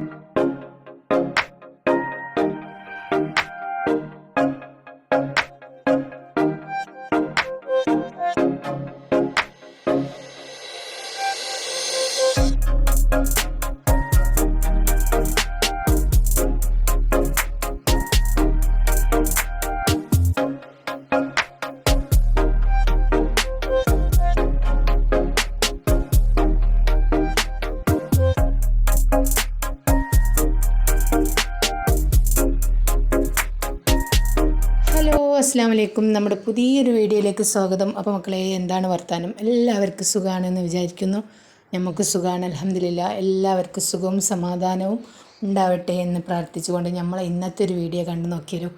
you അസ്സാം വലൈക്കും നമ്മുടെ പുതിയൊരു വീഡിയോയിലേക്ക് സ്വാഗതം. അപ്പോൾ മക്കളെ എന്താണ് വർത്താനം? എല്ലാവർക്കും സുഖമാണെന്ന് വിചാരിക്കുന്നു. നമുക്ക് സുഖമാണ് അലഹമില്ല എല്ലാവർക്കും സുഖവും സമാധാനവും ഉണ്ടാവട്ടെ എന്ന് പ്രാർത്ഥിച്ചുകൊണ്ട് നമ്മൾ ഇന്നത്തെ ഒരു വീഡിയോ കണ്ടു നോക്കിയല്ലോ.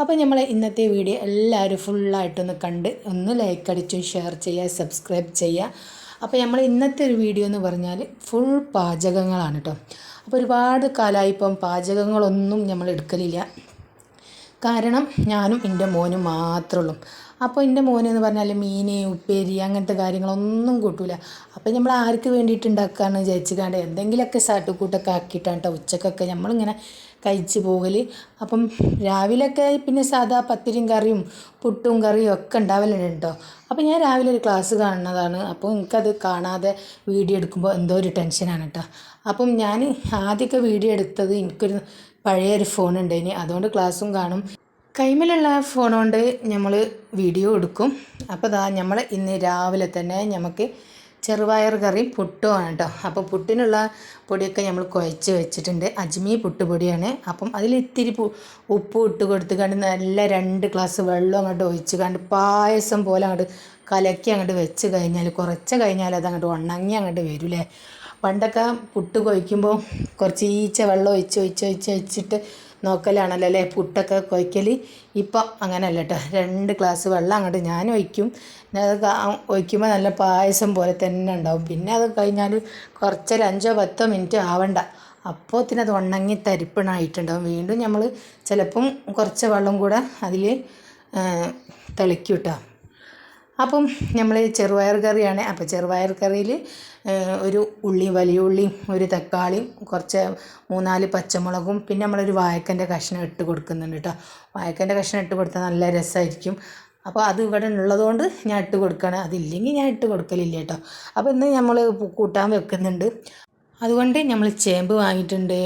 അപ്പോൾ നമ്മൾ ഇന്നത്തെ വീഡിയോ എല്ലാവരും ഫുള്ളായിട്ടൊന്ന് കണ്ട് ഒന്ന് ലൈക്ക് അടിച്ചു ഷെയർ ചെയ്യുക സബ്സ്ക്രൈബ് ചെയ്യുക. അപ്പോൾ നമ്മൾ ഇന്നത്തെ ഒരു വീഡിയോ എന്ന് പറഞ്ഞാൽ ഫുൾ പാചകങ്ങളാണ് കേട്ടോ അപ്പോൾ ഒരുപാട് കാലമായി ഇപ്പം പാചകങ്ങളൊന്നും നമ്മൾ എടുക്കലില്ല. കാരണം ഞാനും എന്റെ മോനും മാത്രമേ ഉള്ളൂ അപ്പോൾ എന്റെ മോനെന്ന് പറഞ്ഞാൽ മീൻ ഉപ്പേരി അങ്ങനത്തെ കാര്യങ്ങളൊന്നും കൂട്ടില്ല അപ്പോൾ നമ്മൾ ആർക്ക് വേണ്ടിയിട്ട് ഉണ്ടാക്കുകയെന്ന് വിചാരിച്ചുകൊണ്ട് എന്തെങ്കിലുമൊക്കെ സാട്ടുകൂട്ടൊക്കെ ആക്കിയിട്ടാണ് കേട്ടോ ഉച്ചക്കൊക്കെ നമ്മളിങ്ങനെ കഴിച്ച് പോകൽ അപ്പം രാവിലെയൊക്കെ പിന്നെ സാധാ പത്തിരിയും കറിയും പുട്ടും കറിയും ഒക്കെ ഉണ്ടാവലുണ്ട് കേട്ടോ അപ്പോൾ ഞാൻ രാവിലെ ഒരു ക്ലാസ് കാണുന്നതാണ്. അപ്പോൾ എനിക്കത് കാണാതെ വീഡിയോ എടുക്കുമ്പോൾ എന്തോ ഒരു ടെൻഷനാണ് കേട്ടോ. അപ്പം ഞാൻ ആദ്യമൊക്കെ വീഡിയോ എടുത്തത് എനിക്കൊരു പഴയൊരു ഫോൺ ഉണ്ടായിന് അതുകൊണ്ട് ക്ലാസ്സും കാണും. കൈമിലുള്ള ഫോൺ കൊണ്ട് നമ്മൾ വീഡിയോ എടുക്കും. അപ്പോൾ ദാ നമ്മൾ ഇന്ന് രാവിലെ തന്നെ നമുക്ക് ചെറുപയർ കറി പുട്ടുമാണ് കേട്ടോ അപ്പോൾ പുട്ടിനുള്ള പൊടിയൊക്കെ നമ്മൾ കുഴച്ച് വെച്ചിട്ടുണ്ട്. അജ്മി പുട്ടുപൊടിയാണ്. അപ്പം അതിൽ ഇത്തിരി ഉപ്പ് ഇട്ട് കൊടുത്ത് കണ്ട് നല്ല രണ്ട് ഗ്ലാസ് വെള്ളം അങ്ങോട്ട് ഒഴിച്ച് കണ്ട് പായസം പോലെ അങ്ങോട്ട് കലക്കി അങ്ങോട്ട് വെച്ച് കഴിഞ്ഞാൽ കുറച്ച് കഴിഞ്ഞാൽ അത് അങ്ങോട്ട് ഉണങ്ങി അങ്ങോട്ട് വരില്ലേ പണ്ടൊക്കെ പുട്ട് കൊയ്ക്കുമ്പോൾ കുറച്ച് ഈച്ച വെള്ളം ഒഴിച്ച് ഒഴിച്ച് ഒഴിച്ച് ഒഴിച്ചിട്ട് നോക്കലാണല്ലോ അല്ലേ? പുട്ടൊക്കെ കൊയ്ക്കൽ ഇപ്പം അങ്ങനെയല്ല കേട്ടോ രണ്ട് ഗ്ലാസ് വെള്ളം അങ്ങോട്ട് ഞാൻ ഒഴിക്കും. ഒഴിക്കുമ്പോൾ നല്ല പായസം പോലെ തന്നെ ഉണ്ടാവും. പിന്നെ അത് കഴിഞ്ഞാൽ കുറച്ചൊരു അഞ്ചോ പത്തോ മിനിറ്റ് ആവണ്ട. അപ്പോൾ അത് ഉണങ്ങി തരിപ്പണായിട്ടുണ്ടാവും. വീണ്ടും നമ്മൾ ചിലപ്പം കുറച്ച് വെള്ളം കൂടെ അതിൽ തിളയ്ക്കും കേട്ടോ അപ്പം നമ്മൾ ചെറുപയർ കറിയാണ്. അപ്പോൾ ചെറുപയർ കറിയിൽ ഒരു ഉള്ളി വലിയ ഉള്ളി ഒരു തക്കാളി കുറച്ച് മൂന്നാൽ പച്ചമുളകും പിന്നെ നമ്മളൊരു വാഴക്കന്റെ കഷ്ണം ഇട്ട് കൊടുക്കുന്നുണ്ട് കേട്ടോ വാഴക്കന്റെ കഷ്ണം ഇട്ട് കൊടുത്താൽ നല്ല രസമായിരിക്കും അപ്പോൾ അത് ഇവിടെ ഉള്ളതുകൊണ്ട് ഞാൻ ഇട്ട് കൊടുക്കുകയാണ് അതില്ലെങ്കിൽ ഞാൻ ഇട്ട് കൊടുക്കലില്ല കേട്ടോ അപ്പോൾ ഇന്ന് നമ്മൾ കൂട്ടാൻ വെക്കുന്നുണ്ട്. അതുകൊണ്ട് നമ്മൾ ചേമ്പ് വാങ്ങിയിട്ടുണ്ട്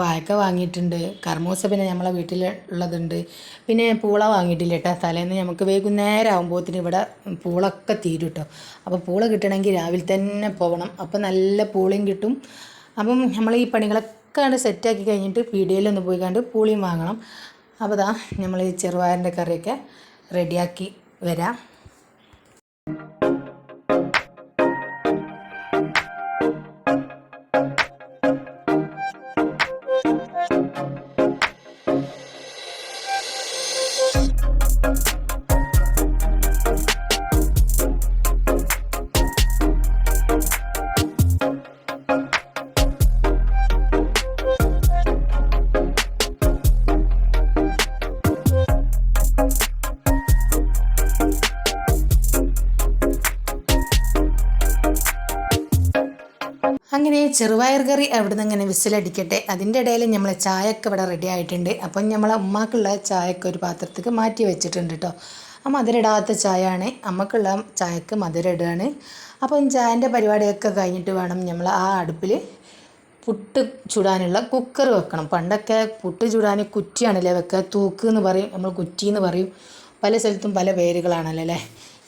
വാഴക്ക വാങ്ങിയിട്ടുണ്ട് കർമ്മൂസ പിന്നെ നമ്മളെ വീട്ടിൽ ഉള്ളതുണ്ട്. പിന്നെ പൂള വാങ്ങിയിട്ടില്ല കേട്ടോ തലേന്ന് നമുക്ക് വൈകുന്നേരം ആകുമ്പോഴത്തേന് ഇവിടെ പൂളൊക്കെ തീരും കേട്ടോ അപ്പോൾ പൂള കിട്ടണമെങ്കിൽ രാവിലെ തന്നെ പോകണം അപ്പോൾ നല്ല പൂളയും കിട്ടും. അപ്പം നമ്മൾ ഈ പണികളൊക്കെ കണ്ട് സെറ്റാക്കി കഴിഞ്ഞിട്ട് പീടികയിലൊന്ന് പോയി കണ്ട് പൂളിയും വാങ്ങണം. അപ്പോൾ ദാ നമ്മൾ ഈ ചെറുപയറിന്റെ കറിയൊക്കെ റെഡിയാക്കി വരാം. അങ്ങനെ ചെറുവയർ കറി അവിടെ നിന്ന് ഇങ്ങനെ വിസിലടിക്കട്ടെ. അതിന്റെ ഇടയിൽ നമ്മൾ ചായയൊക്കെ ഇവിടെ റെഡി ആയിട്ടുണ്ട്. അപ്പം നമ്മളെ ഉമ്മാക്കുള്ള ചായയൊക്കെ ഒരു പാത്രത്തേക്ക് മാറ്റി വെച്ചിട്ടുണ്ട് കേട്ടോ ആ മധുരമിടാത്ത ചായയാണ്. അമ്മക്കുള്ള ചായക്ക് മധുരം ഇടുകയാണ് അപ്പം ചായന്റെ പരിപാടിയൊക്കെ കഴിഞ്ഞിട്ട് വേണം നമ്മൾ ആ അടുപ്പിൽ പുട്ട് ചുടാനുള്ള കുക്കർ വെക്കണം. പണ്ടൊക്കെ പുട്ട് ചുടാൻ കുറ്റിയാണല്ലേ വെക്കുക? തൂക്ക് എന്ന് പറയും. നമ്മൾ കുറ്റി എന്ന് പറയും. പല സ്ഥലത്തും പല പേരുകളാണല്ലോ അല്ലേ?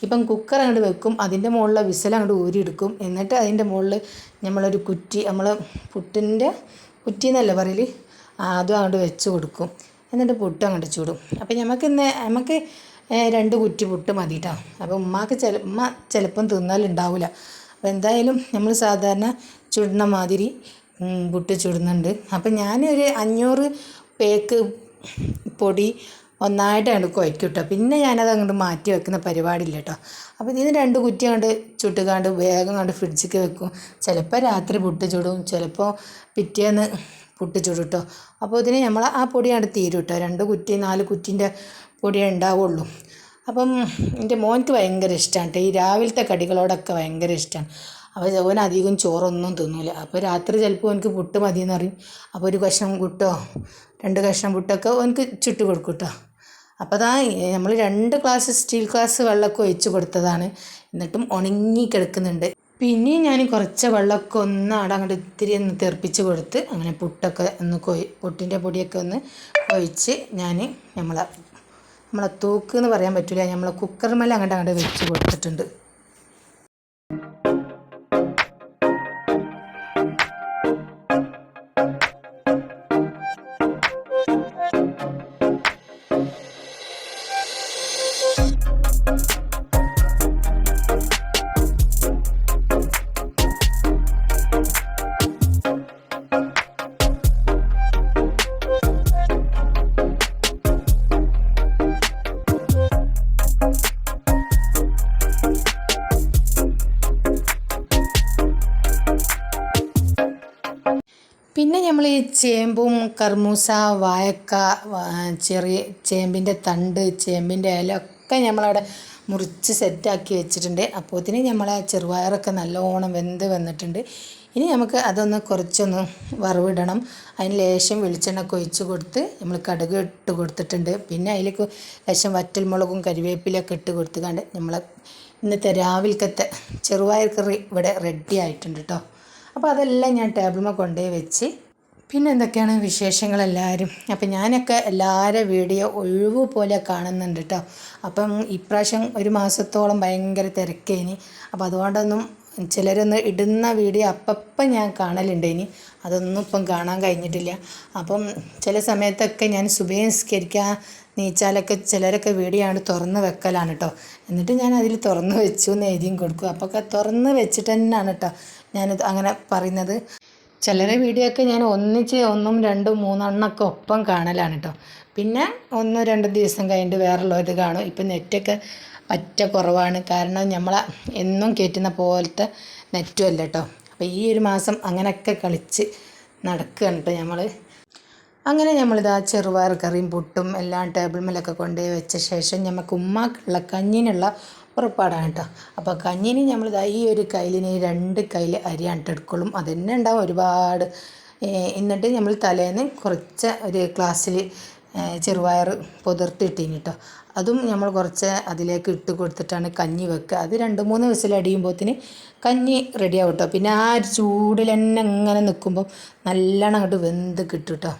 ഇപ്പം കുക്കർ അങ്ങോട്ട് വെക്കും അതിന്റെ മുകളിലെ വിസൽ അങ്ങോട്ട് ഊരിയെടുക്കും. എന്നിട്ട് അതിന്റെ മുകളിൽ നമ്മളൊരു കുറ്റി നമ്മൾ പുട്ടിന്റെ കുറ്റി എന്നല്ല പറയൽ അതും അങ്ങോട്ട് വെച്ച് കൊടുക്കും. എന്നിട്ട് പുട്ട് അങ്ങോട്ട് ചൂടും. അപ്പം നമുക്ക് ഇന്ന് നമുക്ക് രണ്ട് കുറ്റി പുട്ട് മതി കേട്ടോ അപ്പോൾ ഉമ്മാക്ക് ചില ഉമ്മ ചിലപ്പം തിന്നാലുണ്ടാവില്ല അപ്പോൾ എന്തായാലും നമ്മൾ സാധാരണ ചുടുന്ന മാതിരി പുട്ട് ചുടുന്നുണ്ട്. അപ്പം ഞാനൊരു അഞ്ഞൂറ് പേക്ക് പൊടി ഒന്നായിട്ട് അങ്ങോട്ട് കുഴക്കും കേട്ടോ പിന്നെ ഞാനത് അങ്ങോട്ട് മാറ്റി വെക്കുന്ന പരിപാടിയില്ല കേട്ടോ അപ്പോൾ ഇതിന് രണ്ട് കുറ്റി അങ്ങോട്ട് ചുട്ടുകാണ്ട് വേഗം അങ്ങോട്ട് ഫ്രിഡ്ജിൽ വെക്കും. ചിലപ്പോൾ രാത്രി പുട്ട് ചുടും ചിലപ്പോൾ പിറ്റേന്ന് പുട്ട് ചുടും കേട്ടോ അപ്പോൾ ഇതിന് നമ്മൾ ആ പൊടി അങ്ങോട്ട് തീരും കേട്ടോ രണ്ട് കുറ്റി നാല് കുറ്റീന്റെ പൊടിയേ ഉണ്ടാവുള്ളൂ. അപ്പം എന്റെ മോൻക്ക് ഭയങ്കര ഇഷ്ടമാണ് കേട്ടോ ഈ രാവിലത്തെ കടികളോടൊക്കെ ഭയങ്കര ഇഷ്ടമാണ് അപ്പോൾ ഓൻ അധികം ചോറൊന്നും തിന്നൂല. അപ്പോൾ രാത്രി ചിലപ്പോൾ എനിക്ക് പുട്ട് മതിയെന്ന് പറയും. അപ്പോൾ ഒരു കഷ്ണം പുട്ടോ രണ്ട് കഷ്ണം പുട്ടൊക്കെ ഓനക്ക് ചുട്ട് കൊടുക്കും കേട്ടോ അപ്പോൾ അതാ നമ്മൾ രണ്ട് ഗ്ലാസ് സ്റ്റീൽ ഗ്ലാസ് വെള്ളമൊക്കെ ഒഴിച്ച് കൊടുത്തതാണ്. എന്നിട്ടും ഉണങ്ങി കിടക്കുന്നുണ്ട്. പിന്നെ ഞാൻ കുറച്ച് വെള്ളമൊക്കെ ഒന്ന് അവിടെ അങ്ങോട്ട് ഇത്തിരി ഒന്ന് തെറിപ്പിച്ച് കൊടുത്ത് അങ്ങനെ പുട്ടൊക്കെ ഒന്ന് കൊയ് പുട്ടിന്റെ പൊടിയൊക്കെ ഒന്ന് ഒഴിച്ച് ഞാൻ നമ്മളെ നമ്മളെ തൂക്ക് എന്ന് പറയാൻ പറ്റില്ല നമ്മളെ കുക്കർ മേലെ അങ്ങോട്ട് അങ്ങോട്ട് വെച്ച് കൊടുത്തിട്ടുണ്ട്. ചേമ്പും കർമൂസ വാഴക്ക ചെറിയ ചേമ്പിന്റെ തണ്ട് ചേമ്പിന്റെ ഇല ഒക്കെ നമ്മളവിടെ മുറിച്ച് സെറ്റാക്കി വെച്ചിട്ടുണ്ട്. അപ്പോഴത്തേന് നമ്മളെ ചെറുപയറൊക്കെ നല്ലോണം വെന്ത് വന്നിട്ടുണ്ട്. ഇനി നമുക്ക് അതൊന്ന് കുറച്ചൊന്ന് വറവിടണം. അതിന് ലേശം വെളിച്ചെണ്ണ ഒക്കെ ഒഴിച്ച് കൊടുത്ത് നമ്മൾ കടുക് ഇട്ട് കൊടുത്തിട്ടുണ്ട്. പിന്നെ അതിലേക്ക് ലേശം വറ്റൽമുളകും കരിവേപ്പിലൊക്കെ ഇട്ട് കൊടുത്തുകൊണ്ട് നമ്മൾ ഇന്നത്തെ രാവിലത്തെ ചെറുവയർ കറി ഇവിടെ റെഡി ആയിട്ടുണ്ട് കേട്ടോ അപ്പോൾ അതെല്ലാം ഞാൻ ടേബിളിൽ കൊണ്ടുപോയി വെച്ച് പിന്നെ എന്തൊക്കെയാണ് വിശേഷങ്ങൾ എല്ലാവരും? അപ്പം ഞാനൊക്കെ എല്ലാവരും വീഡിയോ ഒഴിവ് പോലെ കാണുന്നുണ്ട് കേട്ടോ അപ്പം ഇപ്രാവശ്യം ഒരു മാസത്തോളം ഭയങ്കര തിരക്കേനി. അപ്പോൾ അതുകൊണ്ടൊന്നും ചിലരൊന്ന് ഇടുന്ന വീഡിയോ അപ്പപ്പം ഞാൻ കാണലുണ്ട് ഇനി അതൊന്നും ഇപ്പം കാണാൻ കഴിഞ്ഞിട്ടില്ല. അപ്പം ചില സമയത്തൊക്കെ ഞാൻ സുബേസ്കരിക്കാൻ നീച്ചാലൊക്കെ ചിലരൊക്കെ വീഡിയോ ആണ് തുറന്ന് വെക്കലാണ് കേട്ടോ എന്നിട്ട് ഞാൻ അതിൽ തുറന്ന് വെച്ചു എന്ന് എഴുതിയും കൊടുക്കും. അപ്പോൾ തുറന്ന് വെച്ചിട്ട് തന്നെയാണ് കേട്ടോ ഞാനത് അങ്ങനെ പറയുന്നത്. ചിലരെ വീഡിയോ ഒക്കെ ഞാൻ ഒന്നിച്ച് ഒന്നും രണ്ടും മൂന്നെണ്ണമൊക്കെ ഒപ്പം കാണലാണ് കേട്ടോ പിന്നെ ഒന്നോ രണ്ടോ ദിവസം കഴിഞ്ഞിട്ട് വേറുള്ളവർ കാണും. ഇപ്പം നെറ്റൊക്കെ പറ്റ കുറവാണ്. കാരണം നമ്മളെ എന്നും കയറ്റുന്ന പോലത്തെ നെറ്റും അല്ല കേട്ടോ അപ്പോൾ ഈ ഒരു മാസം അങ്ങനെയൊക്കെ കളിച്ച് നടക്കുകയാണ് കേട്ടോ നമ്മൾ അങ്ങനെ നമ്മളിതാ ചെറുപയർ കറിയും പുട്ടും എല്ലാം ടേബിൾ മേലൊക്കെ കൊണ്ടുപോയി വെച്ച ശേഷം നമുക്ക് ഉമ്മാക്കുള്ള കഞ്ഞിനുള്ള പുറപ്പാടാണ് കേട്ടോ. അപ്പോൾ കഞ്ഞിന് നമ്മളിതാ ഈ ഒരു കയ്യിലിന് രണ്ട് കയ്യിൽ അരി അത് തന്നെ ഉണ്ടാവും ഒരുപാട്. എന്നിട്ട് നമ്മൾ തലേന്ന് കുറച്ച് ഒരു ഗ്ലാസ്സിൽ ചെറുവയർ പുതിർത്തിട്ടീനി കേട്ടോ അതും നമ്മൾ കുറച്ച് അതിലേക്ക് ഇട്ട് കൊടുത്തിട്ടാണ് കഞ്ഞി വെക്കുക അത് രണ്ട് മൂന്ന് ദിവസം വിസിലടിയുമ്പോഴത്തേന് കഞ്ഞി റെഡി ആവും കേട്ടോ പിന്നെ ആ ഒരു ചൂടിൽ തന്നെ ഇങ്ങനെ നിൽക്കുമ്പോൾ നല്ലോണം അങ്ങോട്ട് വെന്ത് കിട്ടും കേട്ടോ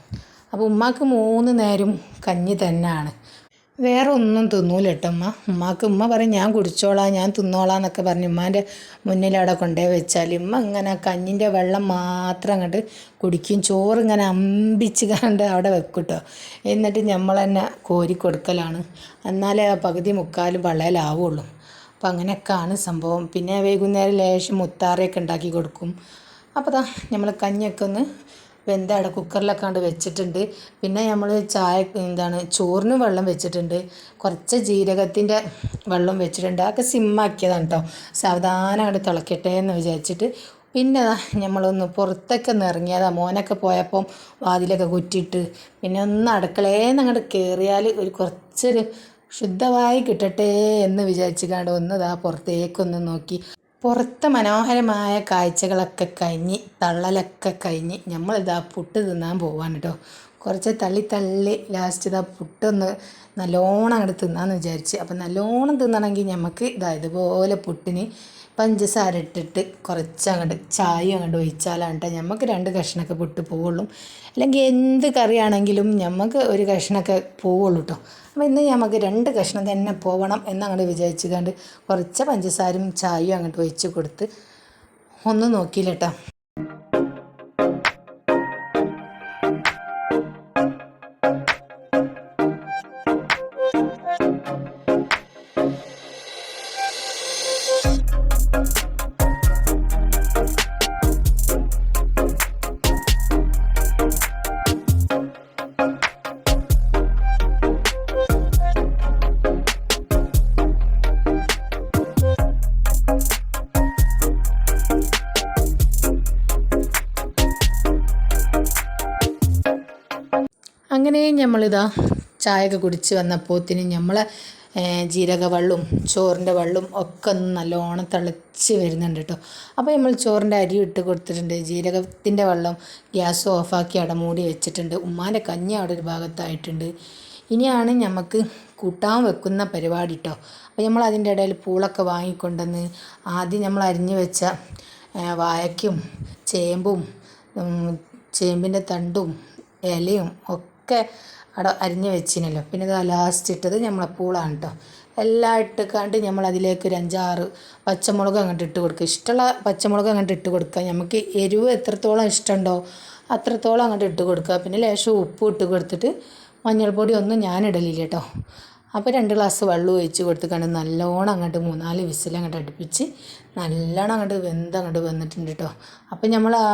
അപ്പോൾ ഉമ്മാക്ക് മൂന്ന് നേരം കഞ്ഞി തന്നെയാണ് വേറെ ഒന്നും തിന്നൂല കേട്ടോ ഉമ്മ. ഉമ്മാക്ക് ഉമ്മ പറയും ഞാൻ കുടിച്ചോളാം ഞാൻ തിന്നോളാം എന്നൊക്കെ പറഞ്ഞ് ഉമ്മാന്റെ മുന്നിൽ അവിടെ കൊണ്ടുപോയി വെച്ചാൽ ഉമ്മ ഇങ്ങനെ കഞ്ഞിന്റെ വെള്ളം മാത്രം അങ്ങോട്ട് കുടിക്കും. ചോറ് ഇങ്ങനെ അമ്പിച്ച് കണ്ട് അവിടെ വെക്കും കേട്ടോ എന്നിട്ട് നമ്മൾ തന്നെ കോരി കൊടുക്കലാണ്. എന്നാലേ ആ പകുതി മുക്കാലും വെള്ളയിലാവുള്ളൂ അപ്പോൾ അങ്ങനെയൊക്കെയാണ് സംഭവം. പിന്നെ വൈകുന്നേരം ലേശം മുത്താറയൊക്കെ ഉണ്ടാക്കി കൊടുക്കും. അപ്പോൾ ദാ നമ്മൾ കഞ്ഞിയൊക്കെ ഒന്ന് വെന്ത അവിടെ കുക്കറിലൊക്കെ കണ്ട് വെച്ചിട്ടുണ്ട്. പിന്നെ നമ്മൾ ചായ എന്താണ് ചോറിന് വെള്ളം വെച്ചിട്ടുണ്ട്. കുറച്ച് ജീരകത്തിന്റെ വെള്ളം വെച്ചിട്ടുണ്ട്. അതൊക്കെ സിമ്മാക്കിയതാണ് കേട്ടോ സാവധാനം അങ്ങോട്ട് തിളക്കട്ടെ എന്ന് വിചാരിച്ചിട്ട്. പിന്നെ നമ്മളൊന്ന് പുറത്തൊക്കെ ഒന്ന് ഇറങ്ങിയതാ മോനൊക്കെ പോയപ്പം വാതിലൊക്കെ കുറ്റിയിട്ട്. പിന്നെ ഒന്ന് അടുക്കളേന്ന് അങ്ങോട്ട് കയറിയാൽ ഒരു കുറച്ചൊരു ശുദ്ധമായി കിട്ടട്ടെ എന്ന് വിചാരിച്ചുകൊണ്ട് ഒന്ന് ദാ പുറത്തേക്കൊന്ന് നോക്കി. പുറത്തെ മനോഹരമായ കാഴ്ചകളൊക്കെ കഴിഞ്ഞ് തള്ളലൊക്കെ കഴിഞ്ഞ് നമ്മളിതാ പുട്ട് തിന്നാൻ പോവാണ് കേട്ടോ കുറച്ച് തള്ളി തള്ളി ലാസ്റ്റ് ഇതാ പുട്ടൊന്ന് നല്ലോണം അങ്ങോട്ട് തിന്നാന്ന് വിചാരിച്ച്. അപ്പം നല്ലോണം തിന്നണമെങ്കിൽ നമുക്ക് ഇതാ ഇതുപോലെ പുട്ടിന് പഞ്ചസാര ഇട്ടിട്ട് കുറച്ച് അങ്ങോട്ട് ചായ അങ്ങോട്ട് ഒഴിച്ചാലാണ് കേട്ടോ നമുക്ക് രണ്ട് കഷ്ണമൊക്കെ പൊട്ട് പോവുള്ളൂ. അല്ലെങ്കിൽ എന്ത് കറിയാണെങ്കിലും നമുക്ക് ഒരു കഷ്ണമൊക്കെ പോവുള്ളൂ കേട്ടോ അപ്പോൾ ഇന്ന് നമുക്ക് രണ്ട് കഷ്ണം തന്നെ പോവണം എന്നങ്ങോട്ട് വിചാരിച്ചു കണ്ട് കുറച്ച് പഞ്ചസാരയും ചായയും അങ്ങോട്ട് ഒഴിച്ച് കൊടുത്ത് ഒന്നും നോക്കിയില്ല കേട്ടോ നമ്മളിതാ ചായയൊക്കെ കുടിച്ച് വന്നപ്പോത്തിന് നമ്മളെ ജീരക വെള്ളവും ചോറിന്റെ വെള്ളവും ഒക്കെ ഒന്ന് നല്ലോണം തിളച്ച് വരുന്നുണ്ട് കേട്ടോ അപ്പോൾ നമ്മൾ ചോറിന്റെ അരി ഇട്ട് കൊടുത്തിട്ടുണ്ട് ജീരകത്തിന്റെ വെള്ളം ഗ്യാസ് ഓഫാക്കി അവിടെ മൂടി വെച്ചിട്ടുണ്ട് ഉമ്മാന്റെ കഞ്ഞി അവിടെ ഒരു ഭാഗത്തായിട്ടുണ്ട്. ഇനിയാണ് നമുക്ക് കൂട്ടാൻ വെക്കുന്ന പരിപാടി കേട്ടോ അപ്പോൾ നമ്മൾ അതിന്റെ ഇടയിൽ പൂളൊക്കെ വാങ്ങിക്കൊണ്ടുവന്ന് ആദ്യം നമ്മൾ അരിഞ്ഞു വെച്ച വായക്കും ചേമ്പും ചേമ്പിന്റെ തണ്ടും ഇലയും ഒക്കെ അവിടെ അരിഞ്ഞ് വെച്ചിനല്ലോ പിന്നെ ഇത് ലാസ്റ്റ് ഇട്ടത് നമ്മളെ പൂളാണ് കേട്ടോ എല്ലാം ഇട്ടിക്കാണ്ട് നമ്മൾ അതിലേക്ക് ഒരു അഞ്ചാറ് പച്ചമുളക് അങ്ങോട്ട് ഇട്ട് കൊടുക്കുക. ഇഷ്ടമുള്ള പച്ചമുളക് അങ്ങോട്ട് ഇട്ട് കൊടുക്കുക. നമുക്ക് എരിവ് എത്രത്തോളം ഇഷ്ടമുണ്ടോ അത്രത്തോളം അങ്ങോട്ട് ഇട്ട് കൊടുക്കുക. പിന്നെ ലേശം ഉപ്പ് ഇട്ട് കൊടുത്തിട്ട് മഞ്ഞൾപ്പൊടി ഒന്നും ഞാൻ ഇടലില്ല കേട്ടോ അപ്പോൾ രണ്ട് ഗ്ലാസ് വെള്ളം ഒഴിച്ച് കൊടുത്തിക്കാണ്ട് നല്ലോണം അങ്ങോട്ട് മൂന്നാൽ വിസിൽ അങ്ങോട്ട് അടുപ്പിച്ച് നല്ലോണം അങ്ങോട്ട് വെന്ത് അങ്ങോട്ട് വന്നിട്ടുണ്ട് കേട്ടോ അപ്പോൾ നമ്മൾ ആ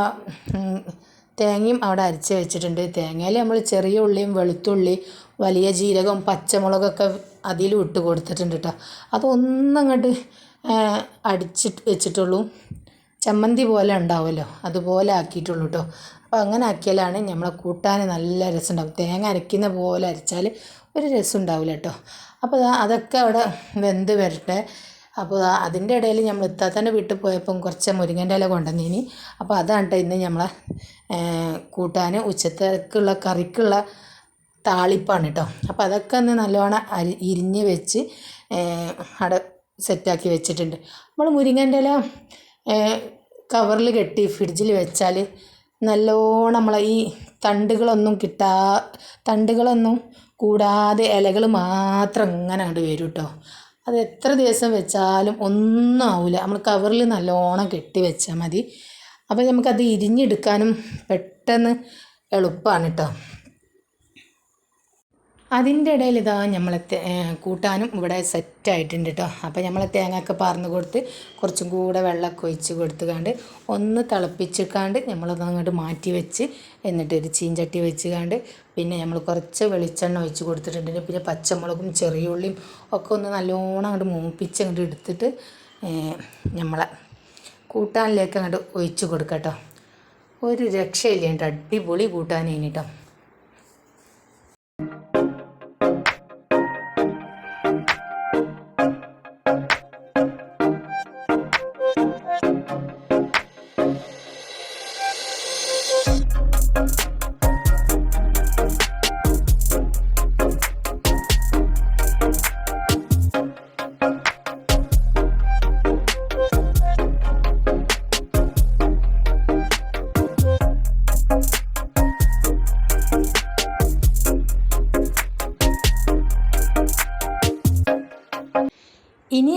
തേങ്ങയും അവിടെ അരച്ച് വെച്ചിട്ടുണ്ട്. തേങ്ങയിൽ നമ്മൾ ചെറിയ ഉള്ളിയും വെളുത്തുള്ളി വലിയ ജീരകം പച്ചമുളകൊക്കെ അതിലും ഇട്ട് കൊടുത്തിട്ടുണ്ട് കേട്ടോ അതൊന്നങ്ങോട്ട് അടിച്ചിട്ട് വെച്ചിട്ടുള്ളൂ. ചമ്മന്തി പോലെ ഉണ്ടാവുമല്ലോ അതുപോലെ ആക്കിയിട്ടുള്ളൂ കേട്ടോ അപ്പോൾ അങ്ങനെ ആക്കിയാലാണ് നമ്മളെ കൂട്ടാൻ നല്ല രസമുണ്ടാവും തേങ്ങ അരയ്ക്കുന്ന പോലെ അരച്ചാൽ ഒരു രസം ഉണ്ടാവില്ല കേട്ടോ അപ്പോൾ അതൊക്കെ അവിടെ വെന്ത് വരട്ടെ. അപ്പോൾ അതിന്റെ ഇടയിൽ നമ്മൾ ഇത്താത്തന്റെ വീട്ടിൽ പോയപ്പം കുറച്ച് മുരിങ്ങന്റെ ഇല കൊണ്ടുവന്നീനി. അപ്പോൾ അതാണ് കേട്ടോ ഇന്ന് നമ്മളെ കൂട്ടാൻ ഉച്ചത്തേക്കുള്ള കറിക്കുള്ള താളിപ്പാണ് കേട്ടോ അപ്പോൾ അതൊക്കെ ഒന്ന് നല്ലോണം അരി ഇരിഞ്ഞ് വെച്ച് അവിടെ സെറ്റാക്കി വെച്ചിട്ടുണ്ട്. നമ്മൾ മുരിങ്ങന്റെ ഇല കവറിൽ കെട്ടി ഫ്രിഡ്ജിൽ വെച്ചാൽ നല്ലോണം നമ്മളെ ഈ തണ്ടുകളൊന്നും കിട്ടാ തണ്ടുകളൊന്നും കൂടാതെ ഇലകൾ മാത്രം ഇങ്ങനെ അങ്ങോട്ട് വരും കേട്ടോ അത് എത്ര ദിവസം വെച്ചാലും ഒന്നും ആവില്ല നമ്മൾ കവറിൽ നല്ലോണം കെട്ടി വെച്ചാൽ മതി. അപ്പോൾ നമുക്കത് ഇരിഞ്ഞെടുക്കാനും പെട്ടെന്ന് എളുപ്പമാണ് കേട്ടോ അതിന്റെ ഇടയിൽ ഇതാ നമ്മളെ കൂട്ടാനും ഇവിടെ സെറ്റായിട്ടുണ്ട് കേട്ടോ അപ്പോൾ നമ്മളെ തേങ്ങയൊക്കെ പറന്ന് കൊടുത്ത് കുറച്ചും കൂടെ വെള്ളമൊക്കെ ഒഴിച്ച് കൊടുത്തുകാണ്ട് ഒന്ന് തിളപ്പിച്ചിക്കാണ്ട് നമ്മളത് അങ്ങോട്ട് മാറ്റി വെച്ച് എന്നിട്ട് ഒരു ചീഞ്ചട്ടി വെച്ച് കണ്ട് പിന്നെ നമ്മൾ കുറച്ച് വെളിച്ചെണ്ണ ഒഴിച്ച് കൊടുത്തിട്ടുണ്ട്. പിന്നെ പച്ചമുളകും ചെറിയുള്ളിയും ഒക്കെ ഒന്ന് നല്ലോണം അങ്ങോട്ട് മൂപ്പിച്ച് അങ്ങോട്ട് എടുത്തിട്ട് നമ്മളെ കൂട്ടാനിലേക്ക് അങ്ങോട്ട് ഒഴിച്ച് കൊടുക്കാം കേട്ടോ ഒരു രക്ഷയില്ല. കേട്ടോ അടിപൊളി കൂട്ടാൻ കേട്ടോ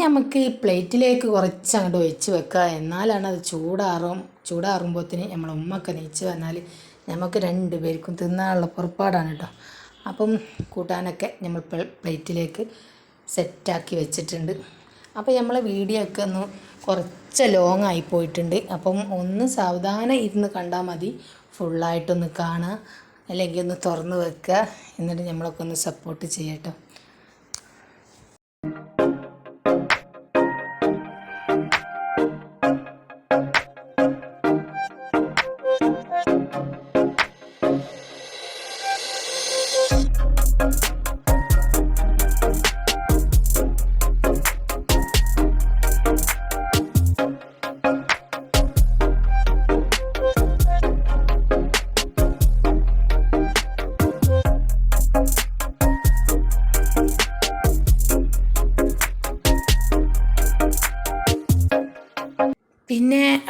ഇനി ഈ പ്ലേറ്റിലേക്ക് കുറച്ച് അങ്ങോട്ട് ഒഴിച്ച് വെക്കുക. എന്നാലാണ് അത് ചൂടാറും ചൂടാറുമ്പോഴത്തേന് നമ്മൾ ഉമ്മക്ക് നെയ്ച്ച് വന്നാൽ നമുക്ക് രണ്ട് പേർക്കും തിന്നാനുള്ള പുറപ്പാടാണ് കേട്ടോ അപ്പം കൂട്ടാനൊക്കെ നമ്മൾ പ്ലേറ്റിലേക്ക് സെറ്റാക്കി വെച്ചിട്ടുണ്ട്. അപ്പോൾ നമ്മളെ വീഡിയോ ഒക്കെ ഒന്ന് കുറച്ച് ലോങ് ആയി പോയിട്ടുണ്ട്. അപ്പം ഒന്ന് സാവധാനം ഇരുന്ന് കണ്ടാൽ മതി. ഫുള്ളായിട്ടൊന്ന് കാണുക. അല്ലെങ്കിൽ ഒന്ന് തുറന്ന് വെക്കുക. എന്നിട്ട് നമ്മളൊക്കെ ഒന്ന് സപ്പോർട്ട് ചെയ്യട്ടോ.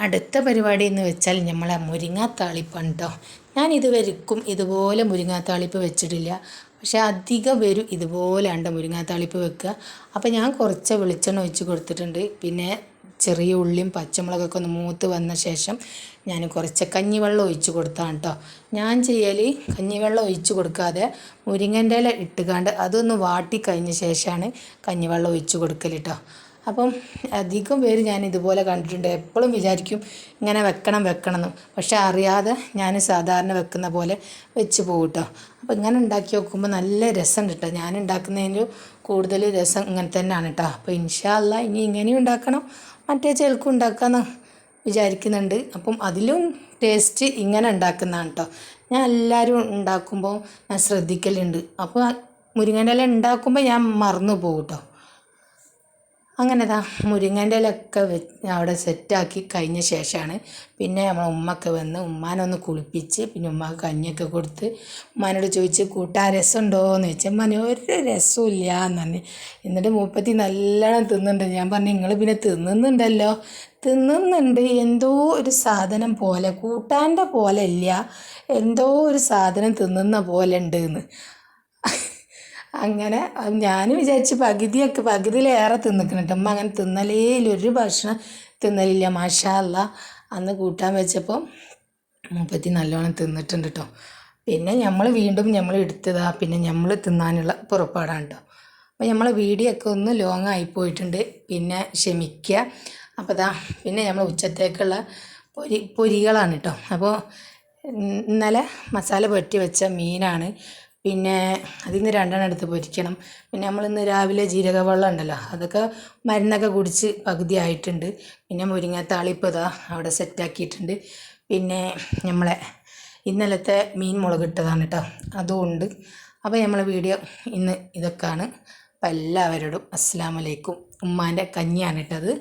അടുത്ത പരിപാടി എന്ന് വെച്ചാൽ നമ്മളെ മുരിങ്ങാത്താളിപ്പാണ് കേട്ടോ ഞാൻ ഇതുവരെക്കും ഇതുപോലെ മുരിങ്ങാത്താളിപ്പ് വെച്ചിട്ടില്ല. പക്ഷേ അധികം ഇതുപോലെ ഉണ്ട് മുരിങ്ങാത്താളിപ്പ് വെക്കുക. അപ്പോൾ ഞാൻ കുറച്ച് വെളിച്ചെണ്ണ ഒഴിച്ച് കൊടുത്തിട്ടുണ്ട്. പിന്നെ ചെറിയ ഉള്ളിയും പച്ചമുളകൊക്കെ ഒന്ന് മൂത്ത് വന്ന ശേഷം ഞാൻ കുറച്ച് കഞ്ഞിവെള്ളം ഒഴിച്ച് കൊടുത്താണ് കേട്ടോ ഞാൻ ചെയ്യൽ കഞ്ഞിവെള്ളം ഒഴിച്ച് കൊടുക്കാതെ മുരിങ്ങന്റെ ഇല ഇട്ടുകാണ്ട് അതൊന്ന് വാട്ടി കഴിഞ്ഞ ശേഷമാണ് കഞ്ഞിവെള്ളം ഒഴിച്ച് കൊടുക്കൽ കേട്ടോ അപ്പം അധികം പേര് ഞാൻ ഇതുപോലെ കണ്ടിട്ടുണ്ട്. എപ്പോഴും വിചാരിക്കും ഇങ്ങനെ വെക്കണം വെക്കണം എന്ന് പക്ഷെ അറിയാതെ ഞാൻ സാധാരണ വെക്കുന്ന പോലെ വെച്ച് പോകും കേട്ടോ. അപ്പോൾ ഇങ്ങനെ ഉണ്ടാക്കി നോക്കുമ്പോൾ നല്ല രസം കേട്ടോ. ഞാൻ ഉണ്ടാക്കുന്നതിന് കൂടുതൽ രസം ഇങ്ങനെ തന്നെയാണ് കേട്ടോ. അപ്പോൾ ഇൻഷാല്ല ഇനി ഇങ്ങനെയും ഉണ്ടാക്കണം. മറ്റേ ചിലക്കും ഉണ്ടാക്കാമെന്ന് വിചാരിക്കുന്നുണ്ട്. അപ്പം അതിലും ടേസ്റ്റ് ഇങ്ങനെ ഉണ്ടാക്കുന്നതാണ് കേട്ടോ. ഞാൻ എല്ലാവരും ഉണ്ടാക്കുമ്പോൾ ഞാൻ ശ്രദ്ധിക്കലുണ്ട്. അപ്പോൾ മുരിങ്ങന്റെ ഇല ഉണ്ടാക്കുമ്പോൾ ഞാൻ മറന്നു പോകും കേട്ടോ. അങ്ങനെ ദാ മുരിങ്ങന്റെ ഇലയൊക്കെ അവിടെ സെറ്റാക്കി കഴിഞ്ഞ ശേഷമാണ് പിന്നെ നമ്മളെ ഉമ്മയൊക്കെ വന്ന് ഉമ്മാനൊന്ന് കുളിപ്പിച്ച് പിന്നെ ഉമ്മക്ക് കഞ്ഞിയൊക്കെ കൊടുത്ത് ഉമ്മാനോട് ചോദിച്ച് കൂട്ടാൻ രസമുണ്ടോ? എന്ന് ചോദിച്ചു ഉമ്മാന് ഒരു രസമില്ല എന്ന് പറഞ്ഞു. എന്നിട്ട് മൂപ്പത്തി നല്ലോണം തിന്നുന്നുണ്ട്. ഞാൻ പറഞ്ഞു നിങ്ങൾ പിന്നെ തിന്നുന്നുണ്ടല്ലോ? തിന്നുന്നുണ്ട്. എന്തോ ഒരു സാധനം പോലെ കൂട്ടാന്റെ പോലെ ഇല്ല. എന്തോ ഒരു സാധനം തിന്നുന്ന പോലെ ഉണ്ട് എന്ന്. അങ്ങനെ ഞാൻ വിചാരിച്ച് പകുതിയൊക്കെ പകുതിയിലേറെ തിന്നിക്കണം കേട്ടോ അമ്മ അങ്ങനെ തിന്നലേ ഒരു ഭക്ഷണം തിന്നലില്ല. മാഷാ അല്ല അന്ന് കൂട്ടാൻ വെച്ചപ്പോൾ മുപ്പത്തി നല്ലോണം തിന്നിട്ടുണ്ട് കേട്ടോ പിന്നെ നമ്മൾ വീണ്ടും നമ്മൾ എടുത്തതാ. പിന്നെ നമ്മൾ തിന്നാനുള്ള പുറപ്പാടാണ് കേട്ടോ അപ്പോൾ നമ്മളെ വീഡിയോ ഒക്കെ ഒന്ന് ലോങ് ആയിപ്പോയിട്ടുണ്ട് പിന്നെ ക്ഷമിക്കുക അപ്പോൾ ദാ പിന്നെ നമ്മൾ ഉച്ചത്തേക്കുള്ള പൊരി പൊരികളാണ് കേട്ടോ അപ്പോൾ ഇന്നലെ മസാല പുരട്ടി വെച്ച മീനാണ്. പിന്നെ അതിൽ നിന്ന് രണ്ടെണ്ണം എടുത്ത് പൊരിക്കണം. പിന്നെ നമ്മൾ ഇന്ന് രാവിലെ ജീരക വെള്ളം ഉണ്ടല്ലോ അതൊക്കെ മരുന്നൊക്കെ കുടിച്ച് പകുതി ആയിട്ടുണ്ട്. പിന്നെ മുരിങ്ങാത്താളിപ്പ് ഇതാ അവിടെ സെറ്റാക്കിയിട്ടുണ്ട് പിന്നെ നമ്മളെ ഇന്നലത്തെ മീൻ മുളകിട്ടതാണ് കേട്ടോ അതുകൊണ്ട് അപ്പോൾ നമ്മളെ വീഡിയോ ഇന്ന് ഇതൊക്കെയാണ്. അപ്പോൾ എല്ലാവരോടും അസ്സാമലൈക്കും ഉമ്മാന്റെ കഞ്ഞിയാണ് കേട്ടത്